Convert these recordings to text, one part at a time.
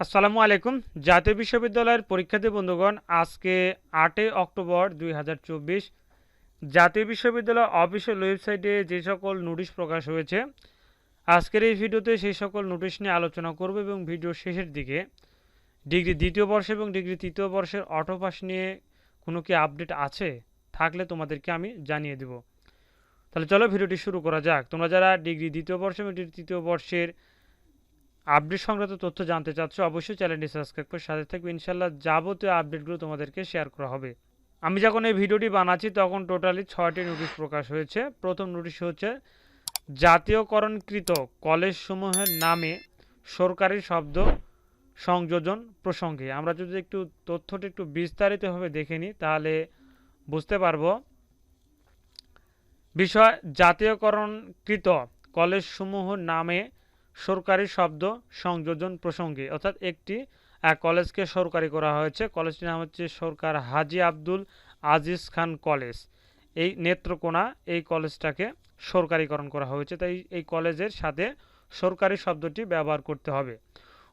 আসসালামু আলাইকুম। জাতীয় বিশ্ববিদ্যালয়ের পরীক্ষার্থী বন্ধুগণ, আজকে আটই অক্টোবর দুই হাজার চব্বিশ। জাতীয় বিশ্ববিদ্যালয় অফিসিয়াল ওয়েবসাইটে যে সকল নোটিশ প্রকাশ হয়েছে, আজকের এই ভিডিওতে সেই সকল নোটিশ নিয়ে আলোচনা করব এবং ভিডিও শেষের দিকে ডিগ্রি দ্বিতীয় বর্ষ এবং ডিগ্রি তৃতীয় বর্ষের অটো পাস নিয়ে কোনো কি আপডেট আছে থাকলে তোমাদেরকে আমি জানিয়ে দেব। তাহলে চলো ভিডিওটি শুরু করা যাক। তোমরা যারা ডিগ্রি দ্বিতীয় বর্ষ এবং তৃতীয় বর্ষের আপডেট সংক্রান্ত তথ্য জানতে চাচ্ছ, অবশ্যই চ্যানেলটি সাবস্ক্রাইব করে সাথে থাকবে। ইনশাল্লাহ যাবতীয় আপডেটগুলো তোমাদেরকে শেয়ার করা হবে। আমি যখন এই ভিডিওটি বানাচ্ছি, তখন টোটালি ছয়টি নোটিশ প্রকাশ হয়েছে। প্রথম নোটিশ হচ্ছে, জাতীয়করণকৃত কলেজসমূহের নামে সরকারি শব্দ সংযোজন প্রসঙ্গে। আমরা যদি একটু তথ্যটি একটু বিস্তারিতভাবে দেখে নিই, তাহলে বুঝতে পারব। বিষয়, জাতীয়করণকৃত কলেজসমূহ নামে সরকারি শব্দ সংযোজন প্রসঙ্গে, অর্থাৎ একটি কলেজকে সরকারি করা হয়েছে। কলেজটির নাম হচ্ছে সরকার হাজি আব্দুল আজিজ খান কলেজ। এই নেত্রকোনা এই কলেজটাকে সরকারিকরণ করা হয়েছে। তাই এই কলেজের সাথে সরকারি শব্দটি ব্যবহার করতে হবে।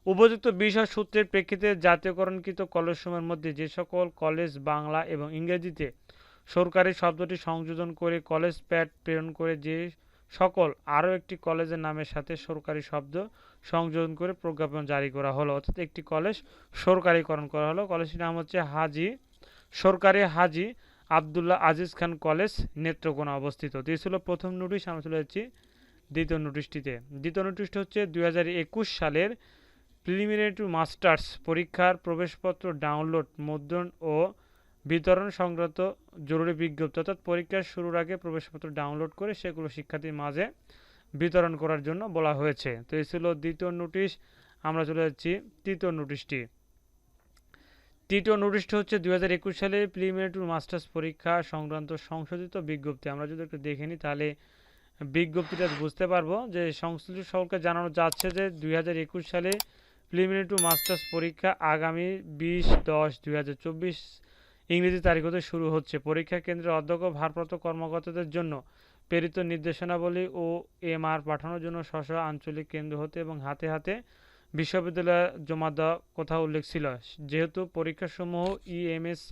উপযুক্ত বিষয় সূত্রের প্রেক্ষিতে জাতীয়করণকৃত কলেজসমূহের মধ্যে যে সকল কলেজ বাংলা এবং ইংরেজিতে সরকারি শব্দটি সংযোজন করে কলেজ প্যাড প্রেরণ করে যে সকল, আরও একটি কলেজের নামের সাথে সরকারি শব্দ সংযোজন করে প্রজ্ঞাপন জারি করা হলো। অর্থাৎ একটি কলেজ সরকারিকরণ করা হলো। কলেজটির নাম হচ্ছে হাজি, সরকারি হাজি আবদুল্লাহ আজিজ খান কলেজ নেত্রকোনা অবস্থিত। এই ছিল প্রথম নোটিশ, আমরা চলে যাচ্ছি দ্বিতীয় নোটিশটিতে। দ্বিতীয় নোটিশটি হচ্ছে দু হাজার একুশ সালের প্রিলিমিনারি টু মাস্টার্স পরীক্ষার প্রবেশপত্র ডাউনলোড, মুদ্রণ ও বিতরণ সংক্রান্ত জরুরি বিজ্ঞপ্তি অর্থাৎ পরীক্ষার শুরুর আগে প্রবেশপত্র ডাউনলোড করে সেগুলো শিক্ষার্থীর মাঝে বিতরণ করার জন্য বলা হয়েছে। তো এই ছিল দ্বিতীয় নোটিশ। আমরা চলে যাচ্ছি তৃতীয় নোটিশটি। তৃতীয় নোটিশটি হচ্ছে দুই হাজার একুশ সালে প্রিলিমিনারি টু মাস্টার্স পরীক্ষা সংক্রান্ত সংশোধিত বিজ্ঞপ্তি। আমরা যদি একটু দেখে নিই তাহলে বিজ্ঞপ্তিটা বুঝতে পারব যে সংশ্লিষ্ট সকলকে জানানো যাচ্ছে যে দুই হাজার একুশ সালে প্রিলিমিনারি টু মাস্টার্স পরীক্ষা আগামী বিশ দশ দুই ইংরেজি তারিখ হতে শুরু হচ্ছে। পরীক্ষা কেন্দ্রের অধ্যক্ষ ভারপ্রাপ্ত কর্মকর্তাদের জন্য প্রেরিত নির্দেশনাবলী ও এমআর পাঠানোর জন্য স্ব আঞ্চলিক কেন্দ্র হতে এবং হাতে হাতে বিশ্ববিদ্যালয়ে জমা দেওয়ার কথা উল্লেখ ছিল। যেহেতু পরীক্ষাসমূহ ইএমএস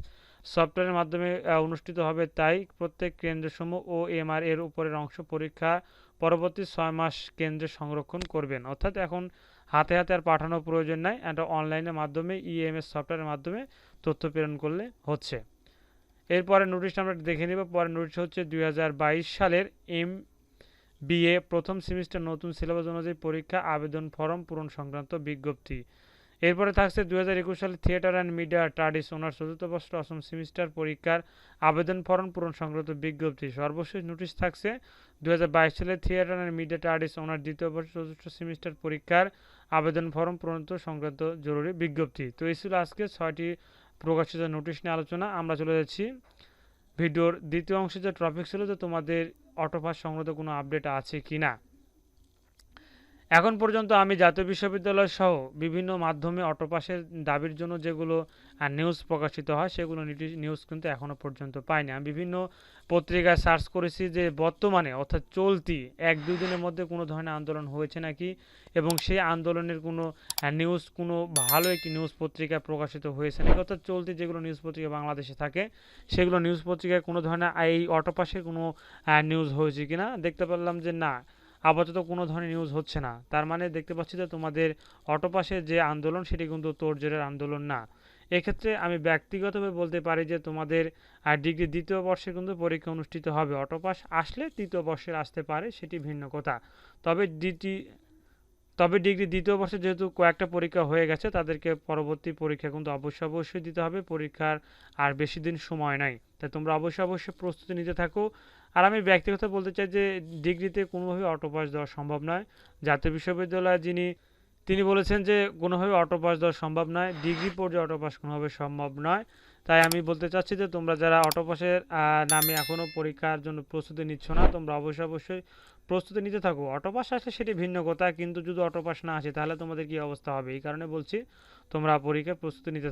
সফটওয়্যারের মাধ্যমে অনুষ্ঠিত হবে তাই প্রত্যেক কেন্দ্রসমূহ ও এমআর এর উপরের অংশ পরীক্ষা পরবর্তী ছয় মাস কেন্দ্রে সংরক্ষণ করবেন। অর্থাৎ এখন হাতে হাতে আর পাঠানোর প্রয়োজন নাই এটা অনলাইনের মাধ্যমে ইএমএস সফটওয়্যারের মাধ্যমে তথ্য প্রেরণ করলে হচ্ছে। এরপরে নোটিশটা আমরা দেখে নেব। পরে নোটিশ হচ্ছে দুই হাজার বাইশ সালের এম বিএ প্রথম সেমিস্টার নতুন সিলেবাস অনুযায়ী পরীক্ষা, আবেদন ফর্ম পূরণ সংক্রান্ত বিজ্ঞপ্তি। এরপরে থাকছে দু হাজার একুশ সালে থিয়েটার অ্যান্ড মিডিয়া টার্ডিস ওনার চতুর্থ বর্ষ অসম সেমিস্টার পরীক্ষার আবেদন ফর্ম পূরণ সংক্রান্ত বিজ্ঞপ্তি। সর্বশেষ নোটিশ থাকছে দু হাজার বাইশ সালে থিয়েটার অ্যান্ড মিডিয়া টার্ডিস ওনার দ্বিতীয় বর্ষ চতুর্থ সেমিস্টার পরীক্ষার আবেদন ফর্ম পূরণ সংক্রান্ত জরুরি বিজ্ঞপ্তি। তো এই ছিল আজকে ছয়টি প্রকাশিত নোটিশ নিয়ে আলোচনা। আমরা চলে যাচ্ছি ভিডিওর দ্বিতীয় অংশে। যে টপিক ছিল যে তোমাদের অটোপাস সংক্রান্ত কোনো আপডেট আছে কি না এখন পর্যন্ত আমি জাতীয় বিশ্ববিদ্যালয় সহ বিভিন্ন মাধ্যমে অটোপাসের দাবির জন্য যেগুলো নিউজ প্রকাশিত হয়, সেগুলো নিউজ কিন্তু এখনও পর্যন্ত পাইনি। আমি বিভিন্ন পত্রিকায় সার্চ করেছি যে বর্তমানে অর্থাৎ চলতি এক, দুই দিনের মধ্যে কোনো ধরনের আন্দোলন হয়েছে নাকি? এবং সেই আন্দোলনের কোনো নিউজ কোনো ভালো একটি নিউজ পত্রিকায় প্রকাশিত হয়েছে নাকি? অর্থাৎ চলতি যেগুলো নিউজ পত্রিকা বাংলাদেশে থাকে, সেগুলো নিউজ পত্রিকায় কোনো ধরনের এই অটোপাসের কোনো নিউজ হয়েছে কিনা? দেখতে পারলাম যে না। আপাতত কোনো ধরনের নিউজ হচ্ছে না। তার মানে দেখতে পাচ্ছি যে তোমাদের অটোপাসের যে আন্দোলন, সেটি কিন্তু তোরজোরের আন্দোলন না। এক্ষেত্রে আমি ব্যক্তিগতভাবে বলতে পারি যে তোমাদের ডিগ্রি দ্বিতীয় বর্ষে কিন্তু পরীক্ষা অনুষ্ঠিত হবে। অটোপাস আসলে তৃতীয় বর্ষে আসতে পারে, সেটি ভিন্ন কথা। তবে দ্বিতীয় তবে ডিগ্রি দ্বিতীয় বর্ষে যেহেতু কয়েকটা পরীক্ষা হয়ে গেছে, তাদেরকে পরবর্তী পরীক্ষা কিন্তু অবশ্যই অবশ্যই দিতে হবে। পরীক্ষার আর বেশি দিন সময় নাই। তাই তোমরা অবশ্যই অবশ্যই প্রস্তুতি নিতে থাকো। আর আমি ব্যক্তিগত বলতে চাই যে, ডিগ্রিতে কোনোভাবে অটো পাস দেওয়া সম্ভব নয়। জাতীয় বিশ্ববিদ্যালয়ে যিনি, তিনি বলেছেন যে, কোনোভাবে অটো পাস দেওয়া সম্ভব নয়। ডিগ্রি পর্যায়ে অটো পাস কোনোভাবে সম্ভব নয়। তাই আমি বলতে চাচ্ছি যে তোমরা যারা অটোপাসের নামে এখনও পরীক্ষার জন্য প্রস্তুতি নিচ্ছ না, তোমরা অবশ্যই অবশ্যই প্রস্তুতি নিতে থাকো। অটোপাস আসলে সেটি ভিন্ন কথা, কিন্তু যদি অটোপাস না আসে তাহলে তোমাদের কি অবস্থা হবে? এই কারণে বলছি, তোমরা পরীক্ষার প্রস্তুতি নিতে থাকো।